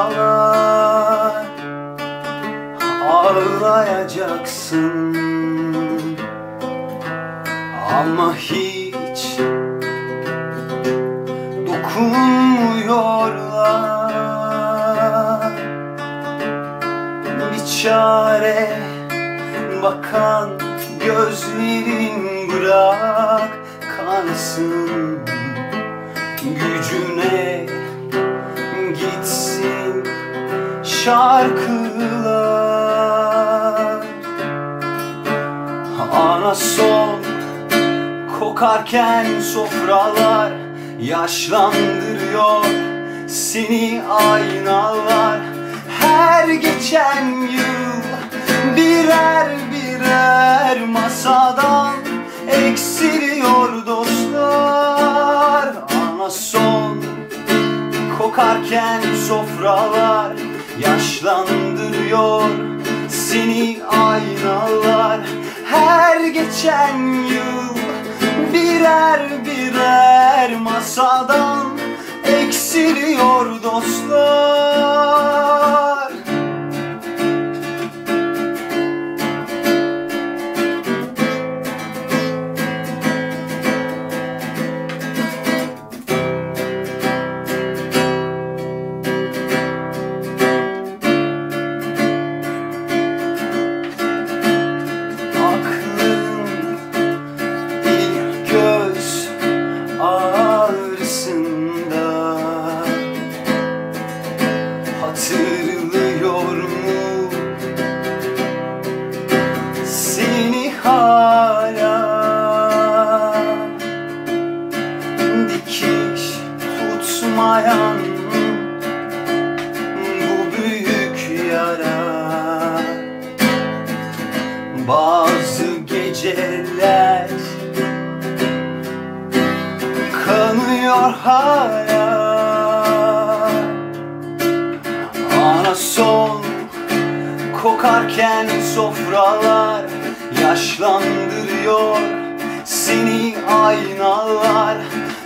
Dokunsalar ağlayacaksın. Ama hiç dokunmuyorlar. Bir çare bakan gözlerin bırak kansın. Gücüne gitsin şarkılar. Ana son kokarken sofralar Yaşlandırıyor seni aynalar. Her geçen kokarken sofralar Yaşlandırıyor seni aynalar. Her geçen yıl birer birer masadan Eksiliyor dostlar geceler. Kanıyor hala. Ana son kokarken sofralar yaşlandırıyor seni aynalar.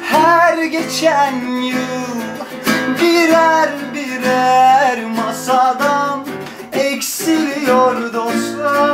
Her geçen yıl birer birer masadan eksiliyor dostlar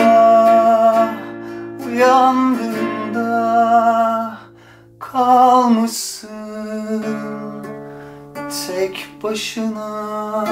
sabah uyandığında kalmışsın tek başına